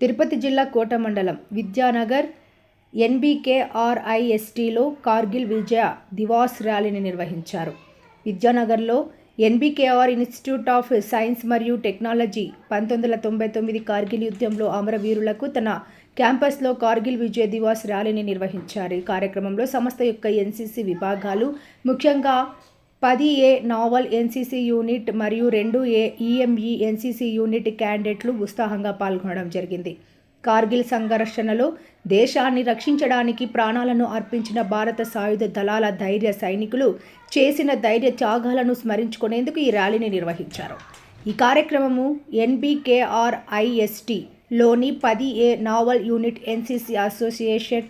తిరుపతి జిల్లా కోట మండలం విద్యానగర్ ఎన్బీకేఆర్ఐఎస్టీలో కార్గిల్ విజయ దివాస్ ర్యాలీని నిర్వహించారు. విద్యానగర్లో ఎన్బీకేఆర్ ఇన్స్టిట్యూట్ ఆఫ్ సైన్స్ మరియు టెక్నాలజీ పంతొమ్మిది వందల తొంభై తొమ్మిది కార్గిల్ యుద్ధంలో అమరవీరులకు తన క్యాంపస్లో కార్గిల్ విజయ్ దివాస్ ర్యాలీని నిర్వహించారు. ఈ కార్యక్రమంలో సంస్థ యొక్క ఎన్సీసీ విభాగాలు ముఖ్యంగా పది ఏ నావల్ ఎన్సీసీ యూనిట్ మరియు రెండు ఏ ఈఎంఈ ఎన్సీసీ యూనిట్ క్యాండిడేట్లు ఉత్సాహంగా పాల్గొనడం జరిగింది. కార్గిల్ సంఘర్షణలో దేశాన్ని రక్షించడానికి ప్రాణాలను అర్పించిన భారత సాయుధ దళాల ధైర్య సైనికులు చేసిన ధైర్య త్యాగాలను స్మరించుకునేందుకు ఈ ర్యాలీని నిర్వహించారు. ఈ కార్యక్రమము ఎన్బికేఆర్ఐఎస్టి లోని పది A naval unit NCC association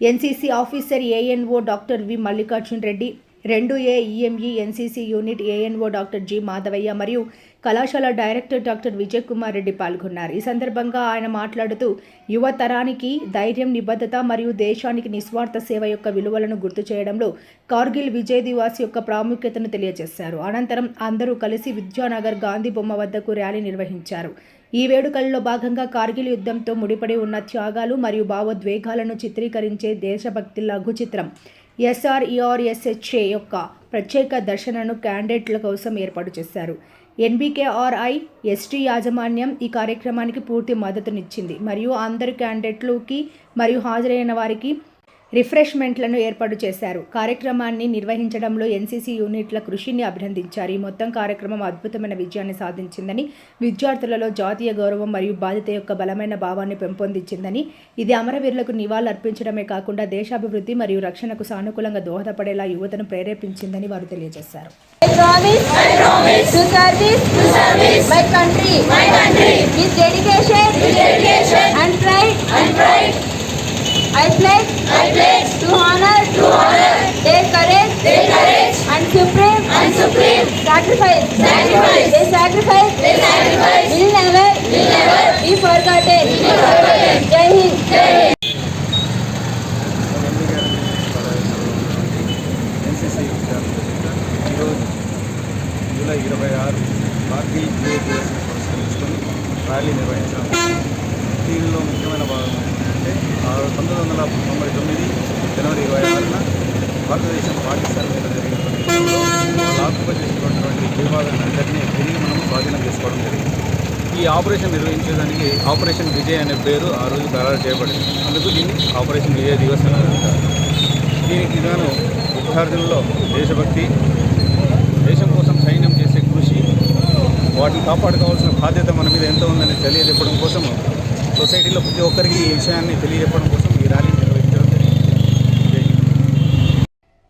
NCC officer ANO doctor V Mallikarjun Reddy రెండు A EME NCC unit ANO doctor G Madhavaiah మరియు కళాశాల డైరెక్టర్ డాక్టర్ విజయ్ కుమార్ రెడ్డి పాల్గొన్నారు. ఈ సందర్భంగా ఆయన మాట్లాడుతూ యువతరానికి ధైర్యం నిబద్ధత మరియు దేశానికి నిస్వార్థ సేవ యొక్క విలువలను గుర్తు చేయడంలో కార్గిల్ విజయ్ దివాస్ యొక్క ప్రాముఖ్యతను తెలియజేశారు. అనంతరం అందరూ కలిసి విద్యానగర్ గాంధీ బొమ్మ వద్దకు ర్యాలీ నిర్వహించారు. ఈ వేడుకల్లో భాగంగా కార్గిల్ యుద్ధంతో ముడిపడి ఉన్న త్యాగాలు మరియు భావోద్వేగాలను చిత్రీకరించే దేశభక్తి లఘు చిత్రం ఎస్ఆర్ఈఆర్ఎస్హెచ్ఏ యొక్క ప్రత్యేక దర్శనను క్యాండిడేట్ల కోసం ఏర్పాటు చేశారు. ఎన్బీకేఆర్ఐ ఎస్టీ యాజమాన్యం ఈ కార్యక్రమానికి పూర్తి మద్దతునిచ్చింది. మరియు అందరు క్యాండిడేట్లకి మరియు హాజరైన వారికి రిఫ్రెష్మెంట్లను ఏర్పాటు చేశారు. కార్యక్రమాన్ని నిర్వహించడంలో ఎన్సీసీ యూనిట్ల కృషిని అభినందించారు. ఈ మొత్తం కార్యక్రమం అద్భుతమైన విజయాన్ని సాధించిందని విద్యార్థులలో జాతీయ గౌరవం మరియు బాధ్యత యొక్క బలమైన భావాన్ని పెంపొందించిందని ఇది అమరవీరులకు నివాళులర్పించడమే కాకుండా దేశాభివృద్ధి మరియు రక్షణకు సానుకూలంగా దోహదపడేలా యువతను ప్రేరేపించిందని వారు తెలియజేశారు. My country, with dedication, sacrifice. sacrifice. They sacrifice They sacrifice. will never will never be forgotten. Be forgotten. Jai Hind. Jai Hind. July ఇరవై ఆరు కార్గిల్ విజయ్ దివస్ని పురస్కరించుకొని ర్యాలీ నిర్వహించాము దీనిలో ముఖ్యమైన భాగం ఏంటంటే ఆ పంతొమ్మిది వందల తొంభై తొమ్మిది జనవరి ఇరవై ఆరున భారతదేశం పాకిస్తాన్ మీద జరిగినటువంటి యుద్ధంలో లాక్కుగా అందరినీ తిరిగి మనం స్వాధీనం చేసుకోవడం జరిగింది. ఈ ఆపరేషన్ నిర్వహించేదానికి ఆపరేషన్ విజయ్ అనే పేరు ఆ రోజు ఖరారు చేయబడింది. అందుకు దీన్ని ఆపరేషన్ విజయ్ దివస్ అని అంటారు. దీనికి గాను విద్యార్థులలో దేశభక్తి దేశం కోసం సైన్యం చేసే కృషి వాటిని కాపాడుకోవాల్సిన బాధ్యత మన మీద ఎంత ఉందని తెలియజెప్పడం కోసం సొసైటీలో ప్రతి ఒక్కరికి ఈ విషయాన్ని తెలియజెప్పడం కోసం ఈ ర్యాలీ నిర్వహించడం జరిగింది జై హింద్.